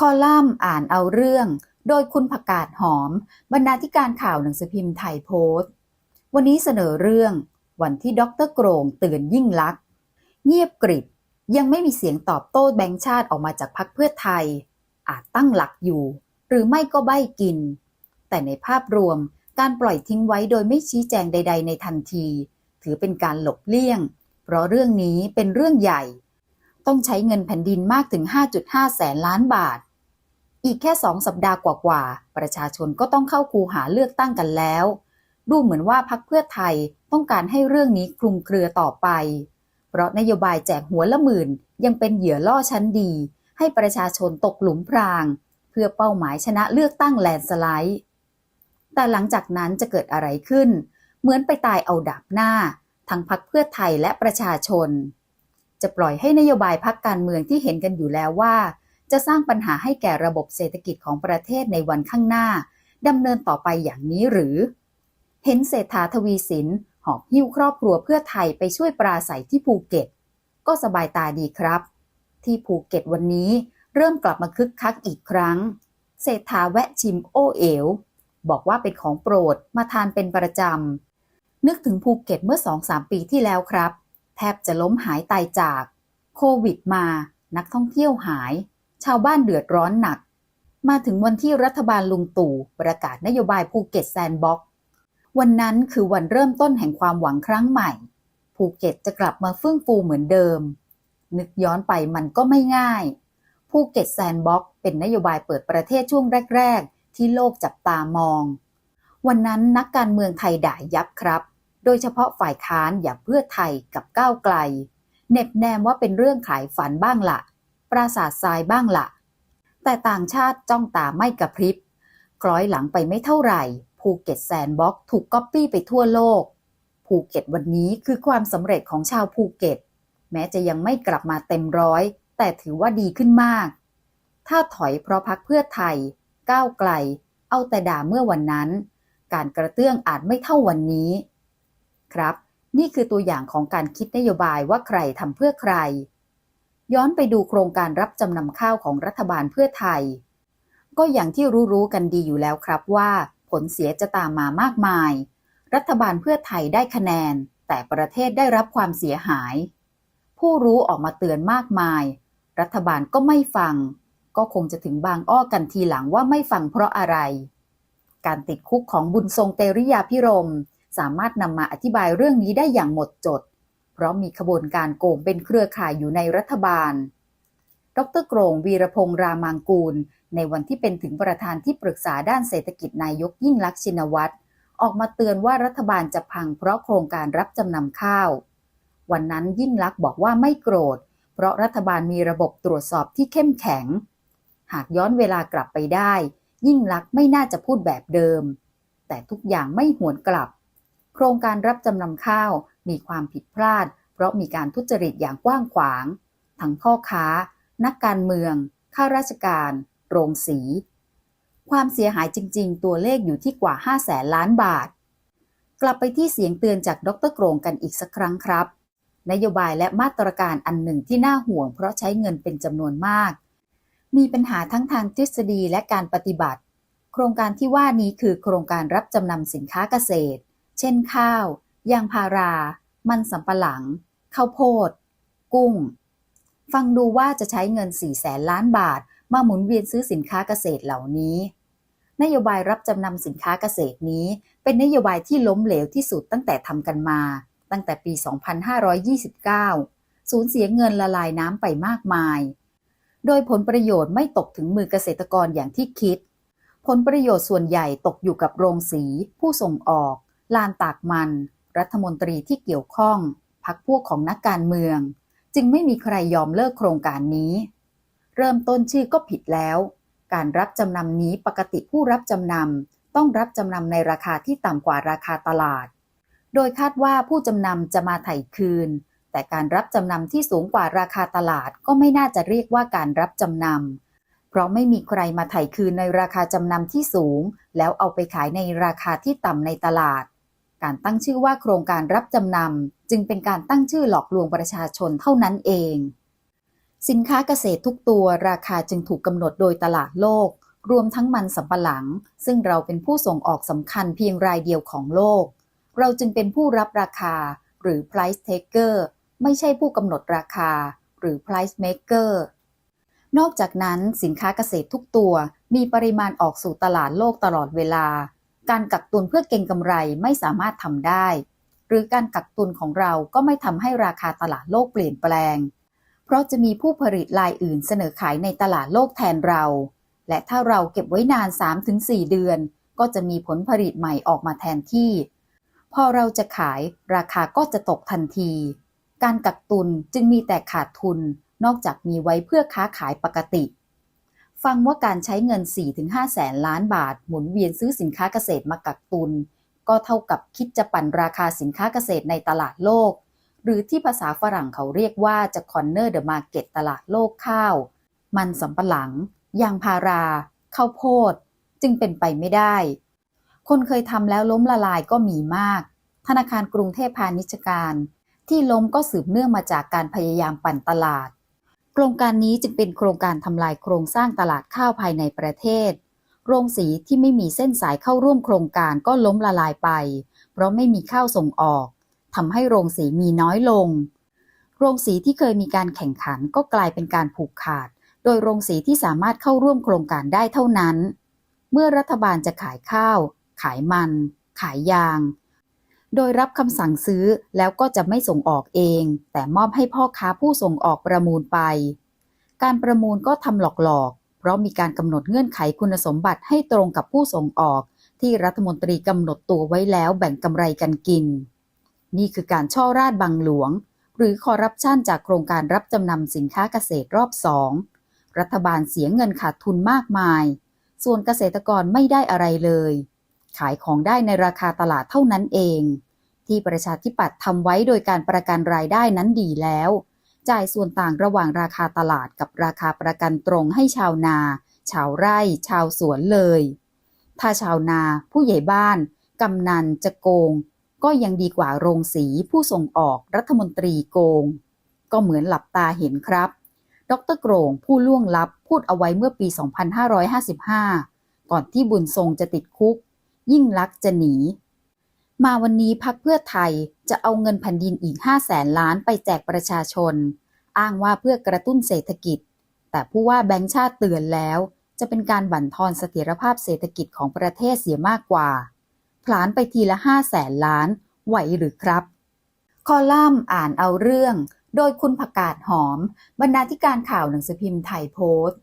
คอลัมน์อ่านเอาเรื่อง โดยคุณผักกาดหอม บรรณาธิการข่าวหนังสือพิมพ์ไทยโพสต์ วันนี้เสนอเรื่องวันที่ดรโกรงเตือนยิ่งลักษณ์เงียบกริบยังไม่มีเสียงตอบโต้แบงค์ชาติออกมาจากพรรคเพื่อไทย อาจตั้งหลักอยู่ หรือไม่ก็ใบ้กิน แต่ในภาพรวมการปล่อยทิ้งไว้โดยไม่ชี้แจงใด ๆ ในทันที ถือเป็นการหลบเลี่ยง เพราะเรื่องนี้เป็นเรื่องใหญ่ ต้องใช้เงินแผ่นดินมากถึง 5.5 แสนล้านบาท อีกแค่สองสัปดาห์กว่าๆ ประชาชนก็ต้องเข้าคูหาเลือกตั้งกันแล้ว ดูเหมือนว่าพักเพื่อไทยต้องการให้เรื่องนี้คลุมเครือต่อไป เพราะนโยบายแจกหัวละหมื่นยังเป็นเหยื่อล่อชั้นดี ให้ประชาชนตกหลุมพราง เพื่อเป้าหมายชนะเลือกตั้งแลนสไลด์ แต่หลังจากนั้นจะเกิดอะไรขึ้น เหมือนไปตายเอาดับหน้า ทั้งพักเพื่อไทยและประชาชน จะปล่อยให้นโยบายพักการเมืองที่เห็นกันอยู่แล้วว่า จะสร้างปัญหาให้แก่ระบบเศรษฐกิจของประเทศในวันข้างหน้าดำเนินต่อไปอย่างนี้หรือ เห็นเศรษฐาทวีสินหอบหิ้วครอบครัวเพื่อไทยไปช่วยปราศัยที่ภูเก็ต ก็สบายตาดีครับ ที่ภูเก็ตวันนี้เริ่มกลับมาคึกคักอีกครั้ง เศรษฐาแวะชิมโอเอ๋วบอกว่าเป็นของโปรดมาทานเป็นประจำ นึกถึงภูเก็ตเมื่อสองสามปีที่แล้วครับ แทบจะล้มหายตายจาก โควิดมา นักท่องเที่ยวหาย ชาวบ้านเดือดร้อนหนัก มาถึงวันที่รัฐบาลลุงตู่ประกาศนโยบายภูเก็ตแซนด์บ็อกซ์วันนั้นคือวันเริ่มต้นแห่งความหวังครั้งใหม่ ภูเก็ตจะกลับมาเฟื่องฟูเหมือนเดิม นึกย้อนไปมันก็ไม่ง่าย ภูเก็ตแซนด์บ็อกซ์เป็นนโยบายเปิดประเทศช่วงแรก ๆ ที่โลกจับตามอง วันนั้นนักการเมืองไทยด่ายับครับ โดยเฉพาะฝ่ายค้านอย่างเพื่อไทยกับก้าวไกลเน็บแนมว่าเป็นเรื่องขายฝันบ้างละ ปราสาททรายบ้างละแต่ต่างชาติจ้องตาไม่กระพริบ คล้อยหลังไปไม่เท่าไหร่ ภูเก็ตแซนบ็อกถูกก๊อปปี้ไปทั่วโลก ภูเก็ตวันนี้คือความสำเร็จของชาวภูเก็ต แม้จะยังไม่กลับมาเต็มร้อย แต่ถือว่าดีขึ้นมาก ถ้าถอยเพราะพักเพื่อไทย ก้าวไกล เอาแต่ด่าเมื่อวันนั้น การกระเตื้องอาจไม่เท่าวันนี้ ครับ นี่คือตัวอย่างของการคิดนโยบายว่าใครทำเพื่อใคร ย้อนไปดูโครงการรับจำนำข้าวของรัฐบาลเพื่อไทย ก็อย่างที่รู้ๆกันดีอยู่แล้วครับว่า ผลเสียจะตามมามากมาย รัฐบาลเพื่อไทยได้คะแนน แต่ประเทศได้รับความเสียหาย ผู้รู้ออกมาเตือนมากมาย รัฐบาลก็ไม่ฟัง ก็คงจะถึงบางอ้อกันทีหลังว่าไม่ฟังเพราะอะไร การติดคุกของบุญทรงเตริยาพิรมสามารถนำมาอธิบายเรื่องนี้ได้อย่างหมดจด เพราะมีขบวนการโกงเป็นเครือข่ายอยู่ในรัฐบาล ดรโกรงวีรพงษ์รามางกูล ในวันที่เป็นถึงประธานที่ปรึกษาด้านเศรษฐกิจนายกยิ่งลักษณ์ชินวัตรออกมาเตือนว่ารัฐบาลจะพังเพราะโครงการรับจำนำข้าว วันนั้นยิ่งลักษณ์บอกว่าไม่โกรธ เพราะรัฐบาลมีระบบตรวจสอบที่เข้มแข็ง หากย้อนเวลากลับไปได้ ยิ่งลักษณ์ไม่น่าจะพูดแบบเดิม แต่ทุกอย่างไม่หวนกลับ โครงการรับจำนำข้าว มีความผิดพลาด เพราะมีการทุจริตอย่างกว้างขวาง ทั้งพ่อค้า นักการเมือง ข้าราชการ โรงสี ความเสียหายจริง ๆ ตัวเลขอยู่ที่กว่า5แสนล้านบาท กลับไปที่เสียงเตือนจากดรโกรงกันอีกสักครั้งครับ นโยบายและมาตรการอันหนึ่งที่น่าห่วง เพราะใช้เงินเป็นจำนวนมาก มีปัญหาทั้งทางทฤษฎีและการปฏิบัติ โครงการที่ว่านี้คือโครงการรับจำนำสินค้าเกษตร เช่นข้าว ยางพารา มันสำปะหลัง ข้าวโพด กุ้ง ฟังดูว่าจะใช้เงิน4แสนล้านบาท มาหมุนเวียนซื้อสินค้าเกษตรเหล่านี้ นโยบายรับจำนำสินค้าเกษตรนี้ เป็นนโยบายที่ล้มเหลวที่สุดตั้งแต่ทำกันมา ตั้งแต่ปี 2529 สูญเสียเงินละลายน้ำไปมากมาย โดยผลประโยชน์ไม่ตกถึงมือเกษตรกรอย่างที่คิด ผลประโยชน์ส่วนใหญ่ตกอยู่กับโรงสี ผู้ส่งออก ลานตากมัน รัฐมนตรีที่เกี่ยวข้องพักพวกของนักการเมือง จึงไม่มีใครยอมเลิกโครงการนี้ เริ่มต้นชื่อก็ผิดแล้ว การรับจำนำนี้ปกติผู้รับจำนำต้องรับจำนำในราคาที่ต่ำกว่าราคาตลาด โดยคาดว่าผู้จำนำจะมาไถ่คืน แต่การรับจำนำที่สูงกว่าราคาตลาดก็ไม่น่าจะเรียกว่าการรับจำนำเพราะไม่มีใครมาไถ่คืนในราคาจำนำที่สูง แล้วเอาไปขายในราคาที่ต่ำในตลาด การตั้งชื่อว่าโครงการรับจำนำจึงเป็นการตั้งชื่อหลอกลวงประชาชนเท่านั้นเอง สินค้าเกษตรทุกตัวราคาจึงถูกกำหนดโดยตลาดโลก รวมทั้งมันสำปะหลัง ซึ่งเราเป็นผู้ส่งออกสำคัญเพียงรายเดียวของโลก เราจึงเป็นผู้รับราคา หรือ price taker ไม่ใช่ผู้กำหนดราคา หรือ price maker นอกจากนั้นสินค้าเกษตรทุกตัวมีปริมาณออกสู่ตลาดโลกตลอดเวลา การกักตุนเพื่อเก็งกำไรไม่สามารถทำได้ หรือการกักตุนของเราก็ไม่ทำให้ราคาตลาดโลกเปลี่ยนแปลง เพราะจะมีผู้ผลิตรายอื่นเสนอขายในตลาดโลกแทนเรา และถ้าเราเก็บไว้นาน 3-4 เดือน ก็จะมีผลผลิตใหม่ออกมาแทนที่ พอเราจะขายราคาก็จะตกทันที การกักตุนจึงมีแต่ขาดทุน นอกจากมีไว้เพื่อค้าขายปกติ ฟังว่าการใช้เงิน 4-5 แสนล้านบาท หมุนเวียนซื้อสินค้าเกษตรมากักตุน ก็เท่ากับคิดจะปั่นราคาสินค้าเกษตรในตลาดโลก หรือที่ภาษาฝรั่งเขาเรียกว่าจะ corner the market ตลาดโลกข้าว มันสำปะหลัง ยางพารา ข้าวโพด จึงเป็นไปไม่ได้ คนเคยทำแล้วล้มละลายก็มีมาก ธนาคารกรุงเทพพาณิชยการ ที่ล้มก็สืบเนื่องมาจากการพยายามปั่นตลาด โครงการนี้จึงเป็นโครงการทำลายโครงสร้างตลาดข้าวภายในประเทศ โรงสีที่ไม่มีเส้นสายเข้าร่วมโครงการก็ล้มละลายไป เพราะไม่มีข้าวส่งออกทำให้โรงสีมีน้อยลง โรงสีที่เคยมีการแข่งขันก็กลายเป็นการผูกขาด โดยโรงสีที่สามารถเข้าร่วมโครงการได้เท่านั้น เมื่อรัฐบาลจะขายข้าว ขายมัน ขายยาง โดยรับคำสั่งซื้อแล้วก็จะไม่ส่งออกเอง แต่มอบให้พ่อค้าผู้ส่งออกประมูลไป การประมูลก็ทำหลอกๆ เพราะมีการกำหนดเงื่อนไขคุณสมบัติให้ตรงกับผู้ส่งออก ที่รัฐมนตรีกำหนดตัวไว้แล้วแบ่งกำไรกันกิน นี่คือการช่อราดบังหลวง หรือคอร์รัปชันจากโครงการรับจำนำสินค้าเกษตรรอบสองรัฐบาลเสียเงินขาดทุนมากมาย ส่วนเกษตรกรไม่ได้อะไรเลย ขายของได้ในราคาตลาดเท่านั้นเอง ที่ประชาธิปัตย์ทำไว้โดยการประกันรายได้นั้นดีแล้ว จ่ายส่วนต่างระหว่างราคาตลาดกับราคาประกันตรงให้ชาวนา ชาวไร่ ชาวสวนเลย ถ้าชาวนา ผู้ใหญ่บ้าน กำนันจะโกง ก็ยังดีกว่าโรงสีผู้ส่งออกรัฐมนตรีโกง ก็เหมือนหลับตาเห็นครับ ดรโกรงผู้ล่วงลับพูดเอาไว้เมื่อปี 2555 ก่อนที่บุญทรงจะติดคุก ยิ่งลักษณ์จะหนี มาวันนี้พักเพื่อไทยจะเอาเงินแผ่นดินอีก5แสนล้านไปแจกประชาชน อ้างว่าเพื่อกระตุ้นเศรษฐกิจ แต่ผู้ว่าแบงค์ชาติเตือนแล้ว จะเป็นการบั่นทอนเสถียรภาพเศรษฐกิจของประเทศเสียมากกว่า ผลานไปทีละ5แสนล้าน ไหวหรือครับ คอลัมน์อ่านเอาเรื่อง โดยคุณผักกาดหอม บรรณาธิการข่าวหนังสือพิมพ์ไทยโพสต์